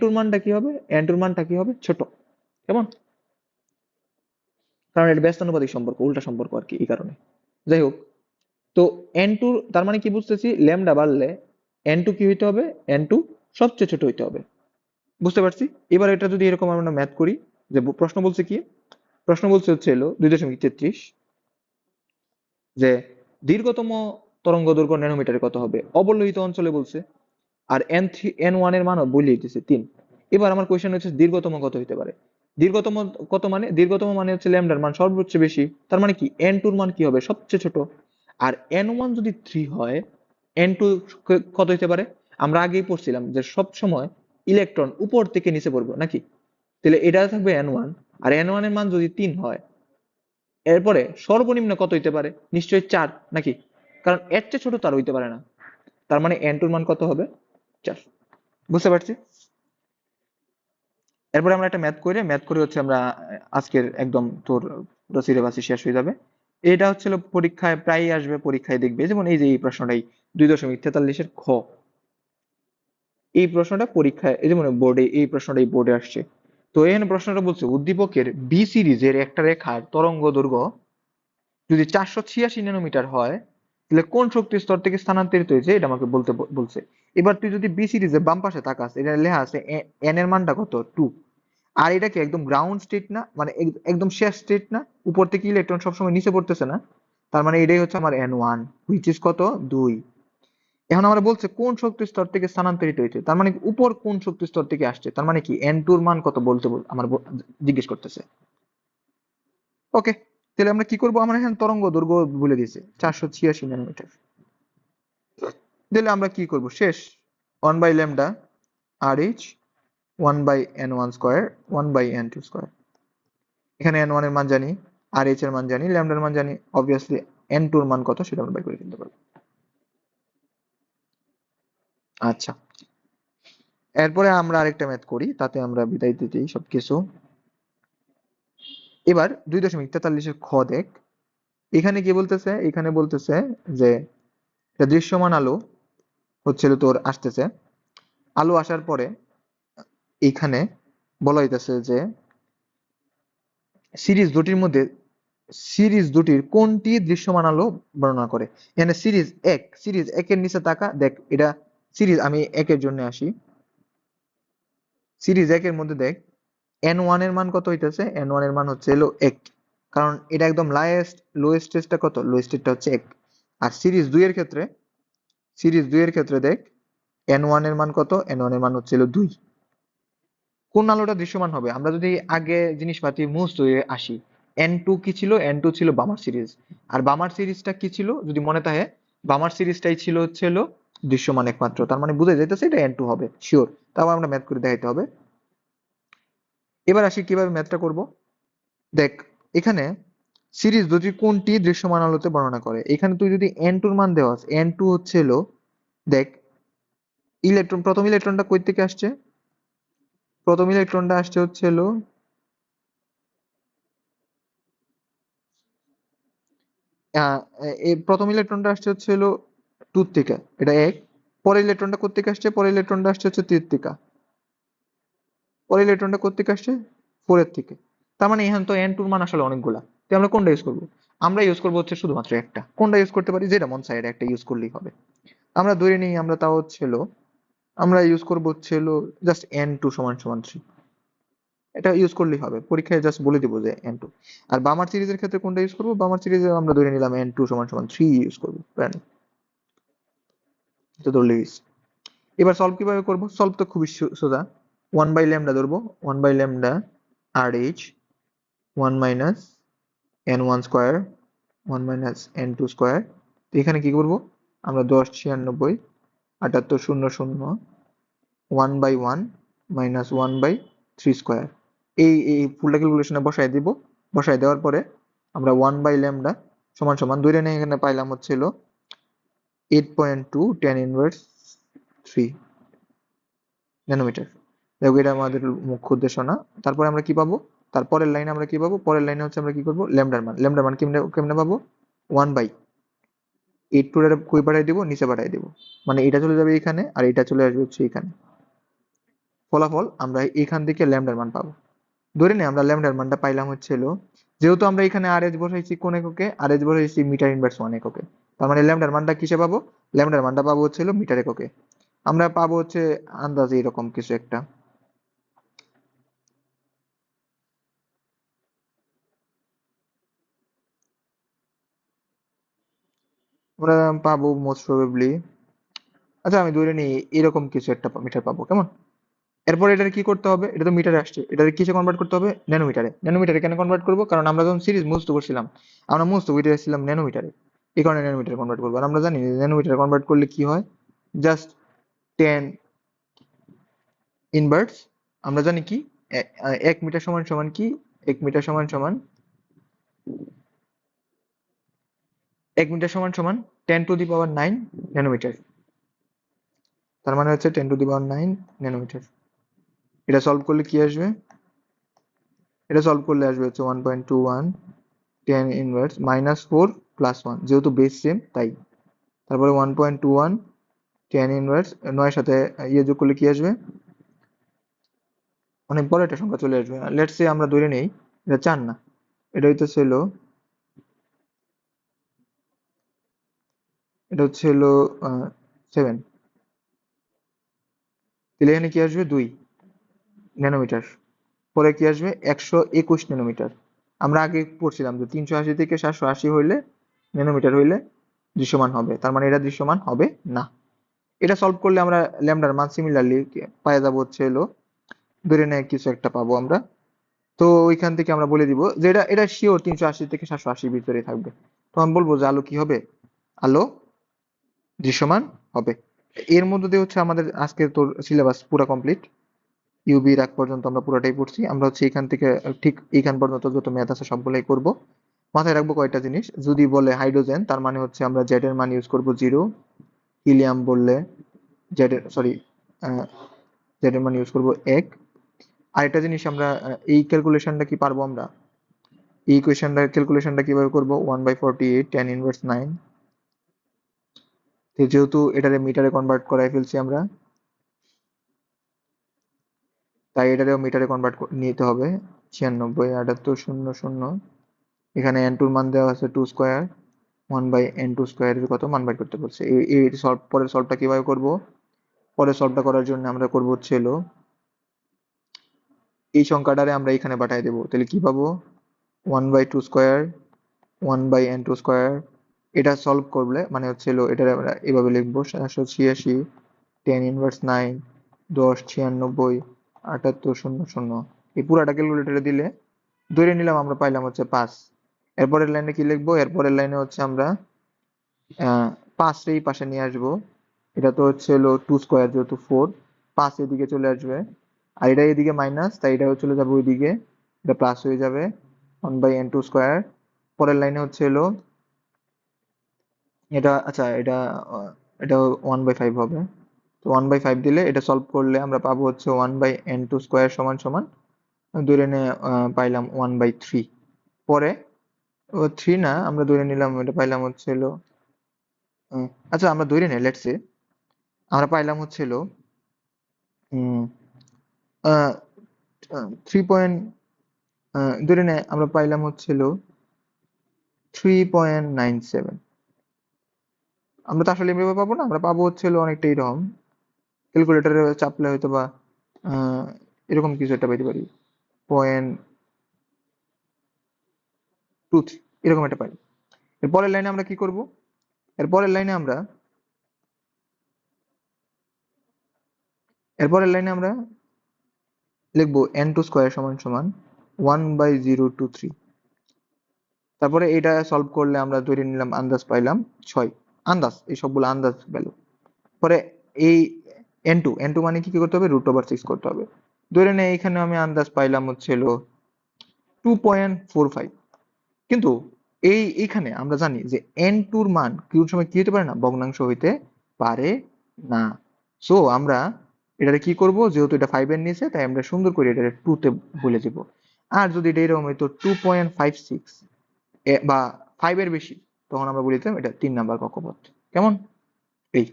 টুর মানটা কি হবে? এন টুর মানটা কি হবে? ছোট। কেমন? কারণ এটা ব্যস্তানুপাতিক সম্পর্ক, উল্টা সম্পর্ক আর কি এই কারণে। যাই হোক, তো এন টু তার মানে কি বুঝতেছি? ল্যামডা বাড়লে এন টু কি হইতে হবে? এন টু সবচেয়ে ছোট হইতে হবে। বুঝতে পারছি? এবার এটা যদি এরকম আমরা ম্যাথ করি, যে প্রশ্ন বলছে কি? প্রশ্ন বলছে হচ্ছে এলো দুই দশমিক তেত্রিশ, যে দীর্ঘতম তরঙ্গ দৈর্ঘ্য ন্যানোমিটারে কত হবে? অবলোহিত অঞ্চলে বলছে আর এন থ্রি এন ওয়ানের মানও বলে দিতেছে তিন। এবার আমার কোয়েশ্চেন হচ্ছে দীর্ঘতম কত হতে পারে? দীর্ঘতম কত মানে? দীর্ঘতম মানে হচ্ছে ল্যামডার মান সর্বোচ্চ বেশি। তার মানে কি? এন টুর মান কি হবে? সবচেয়ে ছোট। আর এন ওয়ান যদি থ্রি হয় এন টু কত হতে পারে? আমরা আগেই পড়ছিলাম যে সব সময় ইলেকট্রন উপর থেকে নিচে পড়বে, নাকি? তাহলে এটা থাকবে এন ওয়ান আর এন ওয়ানের মান যদি তিন হয়, এরপরে সর্বনিম্ন কত হইতে পারে? নিশ্চয়ই চার, নাকি? কারণ এর চেয়ে ছোট তার হইতে পারে না। তার মানে এন টুর মান কত হবে? চার বুঝতে পারছি? এরপরে আমরা একটা ম্যাথ করে ম্যাথ করে হচ্ছে আমরা আজকের একদম তোর পুরো সিলেবাসই শেষ হয়ে যাবে। এটা হচ্ছিল পরীক্ষায় প্রায়ই আসবে, পরীক্ষায় দেখবে। যেমন এই যে এই প্রশ্নটাই, দুই দশমিক তেতাল্লিশের খ। এই প্রশ্নটা পরীক্ষায়, এই যেমন বোর্ডে এই প্রশ্নটাই বোর্ডে আসছে। তো এখানে প্রশ্নটা বলছে, উদ্দীপকের বি সিরিজের একটা রেখার তরঙ্গ দৈর্ঘ্য যদি চারশো ছিয়াশি ন্যানোমিটার হয় তাহলে কোন শক্তি স্তর থেকে স্থানান্তরিত হয়েছে? এটা আমাকে বলতে বলছে। এবার তুই যদি বি সিরিজের বাম পাশে তাকাস, এটা লেখা আছে এন এর মানটা কত? টু আর এটা কি একদম গ্রাউন্ড স্টেট না? মানে একদম শেষ স্টেট না? উপর থেকে ইলেকট্রন সবসময় নিচে পড়তেছে না? তার মানে এটাই হচ্ছে আমার এন ওয়ান হুইচ ইজ কত? দুই। এখন আমরা বলছে কোন শক্তি স্তর থেকে স্থানান্তরিত হয়েছে? তার মানে উপর কোন শক্তি স্তর থেকে আসছে? তার মানে কি এন টুর মান কত বলতে বল- আমার জিজ্ঞেস করতেছে। ওকে তাহলে আমরা কি করব? আমরা এখানে তরঙ্গ দৈর্ঘ্য বলে দিয়েছে, চারশো ছিয়াশি ন্যানোমিটার তাহলে আমরা কি করব? শেষ one by lambda R H one by n one square one by n two square এখানে এন ওয়ানের মান জানি আর এইচ এর মান জানি ল্যামডার মান জানি অবভিয়াসলি এন টুর মান কত সেটা আমরা বাই করে ফেলতে পারব। আচ্ছা এরপরে আমরা আরেকটা ম্যাথ করি, তাতে আমরা বিদায় দিতেই সবকিছু। এবার দুই দশমিক তেতাল্লিশের খ দেখ। এখানে কি বলতেছে? এখানে বলতেছে যে দৃশ্যমান আলো হচ্ছিল তোর আসতেছে। আলো আসার পরে এখানে বলা হইতেছে যে, সিরিজ দুটির মধ্যে, সিরিজ দুটির কোনটি দৃশ্যমান আলো বর্ণনা করে? এখানে সিরিজ এক, সিরিজ একের নিচে তাকা, দেখ, এটা সিরিজ আমি একের জন্য আসি। সিরিজ একের মধ্যে দেখ এন ওয়ানের মান কত হইতেছে? এন ওয়ানের মান হচ্ছে হলো এক। কারণ এটা একদম লোয়েস্ট স্টেজটা কত? লোয়েস্ট স্টেজটা হচ্ছে এক। আর সিরিজ দুই এর ক্ষেত্রে সিরিজ দুই এর ক্ষেত্রে দেখ এন ওয়ানের মান কত? এন ওয়ানের মান হচ্ছে হলো দুই। কোন আলোটা দৃশ্যমান হবে? আমরা যদি আগে জিনিসপাতি মুহস্ত হয়ে আসি এন টু কি ছিল? এন টু ছিল বামার সিরিজ আর বামার সিরিজটা কি ছিল? যদি মনে থাকে, বামার সিরিজটাই ছিল হচ্ছে দৃশ্যমান একমাত্র। তার মানে বুঝে যাইতেছে এটা এন টু হবে শিওর তারপর আমরা ম্যাথ করে দেখাইতে হবে। এবার আসি কীভাবে ম্যাথটা করব। দেখ, এখানে সিরিজ দুটি কোনটি দৃশ্যমান আলোতে বর্ণনা করে? এখানে তুই যদি এন টুর মান দেওয়া এন টু হচ্ছে হলো, দেখ ইলেকট্রন প্রথম ইলেকট্রনটা কই থেকে আসছে? প্রথম ইলেকট্রনটা আসছে হচ্ছে হলো প্রথম ইলেকট্রনটা আসছে হচ্ছে হলো টু থেকে। এটা এক, পরের ইলেকট্রনটা কোথেকে আসছে? পরের ইলেকট্রনটা আসছে হচ্ছে তিন থেকে। পরের ইলেকট্রনটা কোথেকে আসছে? ফোর এর থেকে। তার মানে এখানে তো এন টুর মান আসলে অনেকগুলা। তো আমরা কোনটা ইউজ করব? আমরা ইউজ করব হচ্ছে শুধুমাত্র একটা। কোনটা ইউজ করতে পারি? যেটা মন সাইড একটা ইউজ করলেই হবে। আমরা ধরে নিই, আমরা তাও হচ্ছে হলো, আমরা ইউজ করব হচ্ছে হলো জাস্ট এন টু সমান সমান থ্রি এটা ইউজ করলেই হবে। পরীক্ষায় জাস্ট বলে দিব যে এন টু আর বামার সিরিজের ক্ষেত্রে কোনটা ইউজ করব? বামার সিরিজে আমরা ধরে নিলাম এন টু সমান সমান থ্রি ইউজ করব। তো ধরলে। এবার সলভ কীভাবে করব? সলভ তো খুবই সোজা। ওয়ান বাই ল্যামডা ধরবো one by lambda R H one minus n one square one minus n two square তো এখানে কী করব? আমরা দশ ছিয়ানব্বই, আটাত্তর শূন্য শূন্য one by one minus one by three square এই এই ফুলটা ক্যালকুলেশনে বসাই দিব। বসাই দেওয়ার পরে আমরা ওয়ান বাই ল্যামডা সমান সমান দুইটা নিয়ে এখানে পাইলাম হচ্ছিল eight point two ten inverse three nanometre দেখো, এটা আমাদের মুখ্য উদ্দেশ্য না। তারপরে আমরা কি পাবো? তারপরের লাইনে আমরা কি পাবো? পরের লাইনে হচ্ছে আমরা কি করব? ল্যামডার মান। ল্যামডার মান কেমনে কেমনে পাবো? ওয়ান বাই এইট টু এর কই পাঠাই দিব? নিচে পাঠাই দিব। মানে এটা চলে যাবে এখানে আর এটা চলে আসবে হচ্ছে এখানে। ফলাফল আমরা এখান থেকে ল্যামডার মান পাবো। ধরে নিই আমরা ল্যামডার মানটা পাইলাম হচ্ছে যেহেতু আমরা এখানে আর এজ বসাইছি কোন এককে? আর এজ বসাইছি মিটার ইনভার্স ওয়ান এককে। তার মানে ল্যামডার মানটা কিসে পাবো? ল্যামডার মানটা পাবো হচ্ছে হলো মিটার এককে। আমরা পাবো হচ্ছে আন্দাজে এরকম কিছু একটা। আমরা পাবো মোস্ট প্রবাবলি আচ্ছা আমি ধরে নিই এরকম কিছু একটা মিটার পাবো, কেমন? এরপর এটার কি করতে হবে? এটা তো মিটারে আসছে। এটার কিসে কনভার্ট করতে হবে? ন্যানোমিটারে ন্যানোমিটারে কেন কনভার্ট করব? কারণ আমরা যখন সিরিজ মুস্ত করছিলাম, আমরা মুস্ত করে এসেছিলাম ন্যানোমিটারে এই কারণে ন্যানোমিটারে কনভার্ট করব। আর আমরা জানি ন্যানোমিটারে কনভার্ট করলে কি হয়? জাস্ট টেন ইনভার্টস আমরা জানি কি? এক মিটার সমান সমান কি? এক মিটার সমান সমান এক মিটার সমান সমান ten to the power nine nanometre তার মানে হচ্ছে ten to the power nine nanometre এটা সলভ করলে কি আসবে? এটা সলভ করলে আসবে হচ্ছে one point two one ten inverse minus four plus one যেহেতু বেস সেম তাই। তারপরে one point two one ten inverse নয়ের সাথে ইয়ে যোগ করলে কি আসবে? অনেক বড় একটা সংখ্যা চলে আসবে। লেটস আমরা ধরে নেই, এটা চার না। এটা হইতেছে এটা হচ্ছে হলো সেভেন তাহলে এখানে কি আসবে? দুই ন্যানোমিটার পরে কি আসবে? একশো একুশ ন্যানোমিটার আমরা আগে পড়ছিলাম যে তিনশো আশি থেকে সাতশো আশি হইলে ন্যানোমিটার হইলে দৃশ্যমান হবে। তার মানে এটা দৃশ্যমান হবে না। এটা সলভ করলে আমরা ল্যামডার মান সিমিলারলি পাওয়া যাব হচ্ছে হলো, ধরে নেয় কিছু একটা পাবো আমরা। তো ওইখান থেকে আমরা বলে দিব যে এটা এটা শিওর তিনশো আশি থেকে সাতশো আশির ভিতরে থাকবে। তো আমি বলব যে আলো কি হবে? আলো দৃশ্যমান হবে। এর মধ্যে দিয়ে হচ্ছে আমাদের আজকে তোর সিলেবাস পুরো কমপ্লিট ইউবি রাগ পর্যন্ত আমরা পুরোটাই পড়ছি। আমরা হচ্ছে এখান থেকে, ঠিক এখান পর্যন্ত যত ম্যাথ আছে সবগুলাই করব। মাথায় রাখব কয়টা জিনিস। যদি বলে হাইড্রোজেন তার মানে হচ্ছে আমরা জেড এর মান ইউজ করব জিরো হিলিয়াম বললে জেড সরি জেড এর মান ইউজ করব এক। আরেকটা জিনিস আমরা এই ক্যালকুলেশনটা কি পারব আমরা? এই ইকুয়েশনটা ক্যালকুলেশনটা কীভাবে করব? One by forty eight ten inverse nine যেহেতু এটারে মিটারে কনভার্ট করাই ফেলছি আমরা, তাই এটারেও মিটারে কনভার্ট নিতে হবে, ছিয়ানব্বই, আটাত্তর, শূন্য শূন্য। এখানে এন টুর মান দেওয়া আছে two square one by n two স্কোয়ারের কত মান বাই করতে বলছে। এই সলভ পরের সলভটা কীভাবে করব? পরের সলভটা করার জন্য আমরা করব হচ্ছে হলো, এই সংখ্যাটারে আমরা এখানে পাঠিয়ে দেবো। তাহলে কি পাবো? One by two square one by n two square এটা সলভ করলে মানে হচ্ছে হলো এটা আমরা এভাবে লিখব সাতশো ছিয়াশি টেন ইনভার্স নাইন দশ ছিয়ানব্বই আটাত্তর শূন্য শূন্য। এই পুরাটা ক্যালকুলেটরে দিলে ধরে নিলাম আমরা পাইলাম হচ্ছে পাঁচ। এরপরের লাইনে কি লিখব? এরপরের লাইনে হচ্ছে আমরা আহ, পাঁচ এই পাশে নিয়ে আসব। এটা তো হচ্ছে হলো টু স্কোয়ার যেহেতু ফোর পাঁচ এদিকে চলে আসবে। আর এটা এদিকে মাইনাস তাই এটাও চলে যাবে ওইদিকে। এটা প্লাস হয়ে যাবে one by n two square পরের লাইনে হচ্ছে হলো এটা আচ্ছা এটা এটা ওয়ান বাই ফাইভ হবে। তো ওয়ান বাই ফাইভ দিলে এটা সলভ করলে আমরা পাবো হচ্ছে one by n two square সমান সমান। ধরে নে পাইলাম ওয়ান বাই থ্রি পরে থ্রি না, আমরা ধরে নিলাম, এটা পাইলাম হচ্ছে হলো আচ্ছা আমরা ধরে নিই লেটসে আমরা পাইলাম হচ্ছে হলো থ্রি পয়েন্ট ধরে নে আমরা পাইলাম হচ্ছে হলো থ্রি পয়েন্ট নাইন সেভেন আমরা তো আসলে এভাবে পাবো না, আমরা পাবো হচ্ছে অনেকটা এরকম ক্যালকুলেটরে চাপলে হয়তো বা এরকম কিছু একটা পাইতে পারি। পয়েন্ট টু থ্রি এরকম একটা পাই এর পরের লাইনে আমরা কি করব? এর পরের লাইনে আমরা, এর পরের লাইনে আমরা লিখব এন টু স্কোয়ার সমান সমান one by zero two three তারপরে এটা সলভ করলে আমরা ধরে নিলাম আন্দাজ পাইলাম ছয়। আন্দাজ, এই সবগুলো আন্দাজ ভ্যালু পরে এই এন টু এন টু মানে কি করতে হবে? রুট ওভার সিক্স করতে হবে। ধরে নে এখানে আমি আন্দাজ পাইলাম হচ্ছে হলো টু পয়েন্ট ফোর ফাইভ কিন্তু এই, এইখানে আমরা জানি যে এন টুর মান কিউর সময় কি হতে পারে না? ভগ্নাংশ হইতে পারে না। সো আমরা এটারে কি করব? যেহেতু এটা ফাইভ এর নিচে, তাই আমরা সুন্দর করে এটা টু তে বলে দিব। আর যদি এটা এরকম হইতো টু পয়েন্ট ফাইভ সিক্স বা ফাইভ এর বেশি। তখন আমরা বলিতাম এটা তিন নাম্বার কক্ষপথ। কেমন? এই।